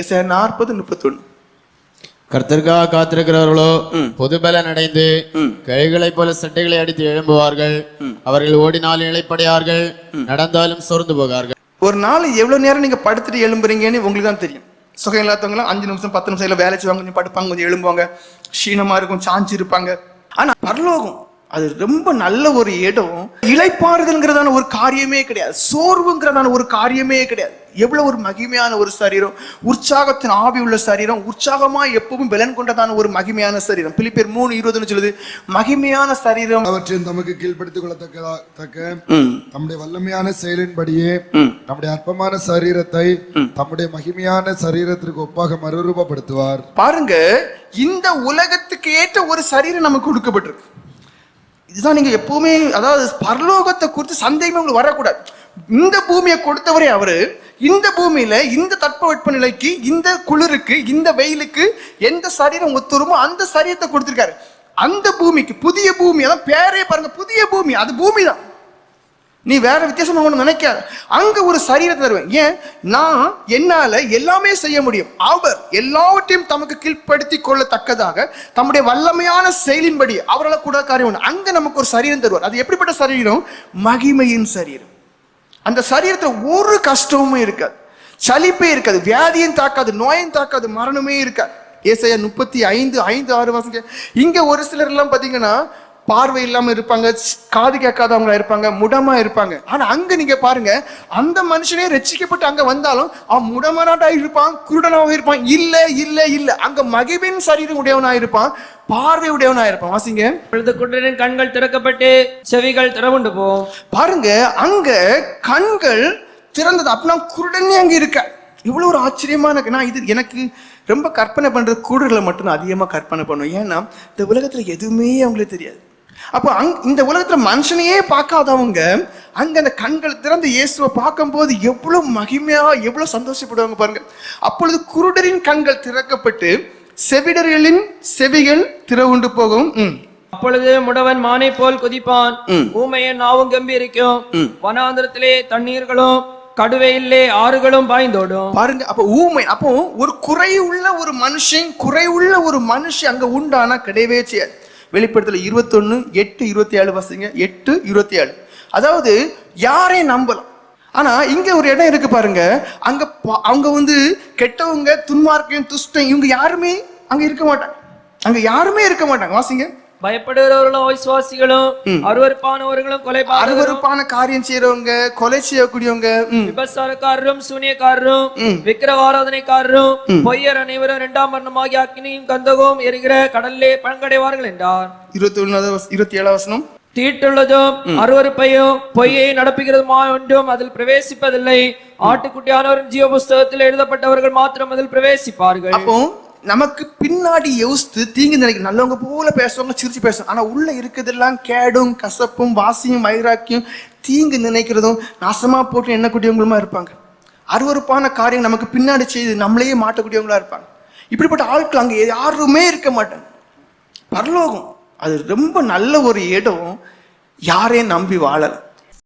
SI நாற்பது முப்பத்தொன்னு. கர்த்தருக்காக காத்திருக்கிறவர்களோ பொது பலன் அடைந்து கைகளைப் போல சட்டைகளை அடித்து எழும்புவார்கள். அவர்கள் ஓடினால் இளைப்படையார்கள் நடந்தாலும் சோர்ந்து போகார்கள். ஒரு நாள் எவ்வளவு நேரம் நீங்க படுத்துட்டு எழும்புறீங்கன்னு உங்களுக்கு தான் தெரியும். சுகம் இல்லாதவங்களாம் அஞ்சு நிமிஷம் பத்து நிமிஷம் இல்ல வேலை செய்வாங்க கொஞ்சம் படுப்பாங்க கொஞ்சம் எழும்புவாங்க. க்ஷீணமா இருக்கும் சாஞ்சு இருப்பாங்க. ஆனா பரலோகம் அது ரொம்ப நல்ல ஒரு இடம். இளைப்பாறுதல்ங்கிறதான ஒரு காரியமே கிடையாது. சோர்வுங்கிறதான ஒரு காரியமே கிடையாது. எவ்வளவு ஒரு மகிமையான ஒரு சரீரம். உற்சாகத்தின் ஆவி உள்ள சரீரம். உற்சாகமா எப்பவும் பலன் கொண்டதான ஒரு மகிமையான சரீரம். பிலிப்பேர் மூணு இருபதுன்னு சொல்லுது. மகிமையான சரீரம். அவற்றையும் தமக்கு கீழ்ப்படுத்திக் கொள்ளத்தக்க தக்க. ம், தம்முடைய வல்லமையான செயலின்படியே. நம்முடைய அற்பமான சரீரத்தை தம்முடைய மகிமையான சரீரத்திற்கு ஒப்பாக மறுரூபப்படுத்துவார். பாருங்க இந்த உலகத்துக்கு ஏற்ற ஒரு சரீரம் நமக்கு கொடுக்கப்பட்டிருக்கு. இதுதான் நீங்கள் எப்பவுமே அதாவது பரலோகத்தை குறித்து சந்தேகமே உங்களுக்கு வரக்கூடாது. இந்த பூமியை கொடுத்தவரே அவர். இந்த பூமியில இந்த தட்பவெட்ப நிலைக்கு இந்த குளிருக்கு இந்த வெயிலுக்கு எந்த சரீரம் ஒத்துருமோ அந்த சரீரத்தை கொடுத்துருக்காரு. அந்த பூமிக்கு புதிய பூமி அதான் பேரே பாருங்க புதிய பூமி அது பூமி தான் நீ வேற வித்தியாசமாக ஒன்று நினைக்காத. அங்க ஒரு சரீரத்தை தருவேன். ஏன்? நான் என்னால எல்லாமே செய்ய முடியும். அவர் எல்லாவற்றையும் தமக்கு கீழ்ப்படுத்தி கொள்ளத்தக்கதாக தம்முடைய வல்லமையான செயலின்படி அவரால் கூட காரியம் உண்டு. அங்க நமக்கு ஒரு சரீரம் தருவார். அது எப்படிப்பட்ட சரீரம்? மகிமையின் சரீரம். அந்த சரீரத்தில் ஒரு கஷ்டமுமே இருக்காது. சலிப்பே இருக்காது. வியாதியும் தாக்காது. நோயும் தாக்காது. மரணமே இருக்காது. ஏசையா முப்பத்தி ஐந்து ஐந்து ஆறு வாசங்க. இங்க ஒரு சிலர் எல்லாம் பாத்தீங்கன்னா பார்வை இல்லாம இருப்பாங்க காது கேட்காதவங்களா இருப்பாங்க முடமா இருப்பாங்க. ஆனா அங்க நீங்க பாருங்க அந்த மனுஷனே ரட்சிக்கப்பட்டு அங்க வந்தாலும் அவன் முடமனாட்டா இருப்பான் குருடனாக இருப்பான். இல்ல இல்ல இல்ல. அங்க மகிபின் சரீரம் உடையவனா இருப்பான் பார்வை உடையவனா இருப்பான். வாசிங்க. பொழுது குன்றனின் கண்கள் திறக்கப்பட்டு செவிகள் திறவுண்டு போம் பாருங்க அங்க கண்கள் திறந்தது. அப்படின்னா குருடனே அங்க இருக்க. இவ்வளவு ஒரு ஆச்சரியமான இருக்கு. நான் இது எனக்கு ரொம்ப கற்பனை பண்றது குருடர்களை மட்டும் நான் அதிகமா கற்பனை பண்ணுவேன் ஏன்னா இந்த உலகத்துல எதுவுமே அவங்களுக்கு தெரியாது. அப்போ அங் இந்த உலகத்துல மனுஷனையே பார்க்காதவங்க அங்க அந்த கண்கள் திறந்து இயேசுவை பார்க்கும்போது எவ்வளவு மகிமையா எவ்வளவு சந்தோஷப்படுவாங்க பாருங்க. அப்பொழுது குருடரின் கண்கள் திறக்கப்பட்டு செவிடர்களின் செவிகள் திறவுண்டு போகும். அப்பொழுது முடவன் மானை போல் குதிப்பான். ஊமையன் நாவும் கம்பீரிக்கும். வனாந்திரத்திலே தண்ணீர்களும் கடுவையிலே ஆறுகளும் பாய்ந்தோடும். பாருங்க அப்ப ஊமை அப்போ ஒரு குறையுள்ள ஒரு மனுஷன் குறையுள்ள ஒரு மனுஷன் அங்க உண்டானா கிடையவே செய்யாது. வெளிப்படுத்தல இருபத்தொன்னு எட்டு இருபத்தி ஏழு வாசிங்க. எட்டு இருபத்தி ஏழு. அதாவது யாரையும் நம்பலாம் ஆனா இங்க ஒரு இடம் இருக்கு பாருங்க. அங்க பா- அவங்க வந்து கெட்டவங்க துன்மார்க்கையும் துஷ்டம் இவங்க யாருமே அங்க இருக்க மாட்டாங்க. அங்க யாருமே இருக்க மாட்டாங்க. வாசிங்க. பயப்படுகிறவர்களும் விசுவாசிகளும் அருவருப்பானவர்களும் கொலைபாதகரும் அருவருப்பான காரியம் செய்யறவங்க கொலை செய்யக்கூடியவங்க. விபசாரக்காரரும் சூனியக்காரரும் விக்கிரவாராதனைக்காரரும் பொய்யர் அனைவரும் இரண்டாம் மரணமாகி அக்கினியும் கந்தகവും எரிகிற கடல்லே பழங்கடைவார்கள் என்றார். இருபத்தி வச- இருபத்தி ஏழாவது வசனம். தீட்டுள்ளதும் அருவருப்பையும் பொய்யை நடப்புகிறதுமா ஒன்றும் அதில் பிரவேசிப்பதில்லை. ஆட்டுக்குட்டியானவரின் ஜீவ புஸ்தகத்தில் எழுதப்பட்டவர்கள் மாத்திரம் அதில் பிரவேசிப்பார்கள். அப்போ நமக்கு பின்னாடி யோசித்து தீங்கு நினைக்க நல்லவங்க போல பேசுவாங்க சிரிச்சு பேசுவாங்க ஆனா உள்ள இருக்கிறதெல்லாம் கேடும் கசப்பும் வாசியும் வைராக்கியம் தீங்கு நினைக்கிறதும் நாசமா போட்டு எண்ணக்கூடியவங்களுமா இருப்பாங்க. அருவருப்பான காரியம் நமக்கு பின்னாடி செய்து நம்மளையே மாட்டக்கூடியவங்களா இருப்பாங்க. இப்படிப்பட்ட ஆட்கள் அங்கே யாருமே இருக்க மாட்டாங்க. பரலோகம் அது ரொம்ப நல்ல ஒரு இடம். யாரையும் நம்பி வாழலாம்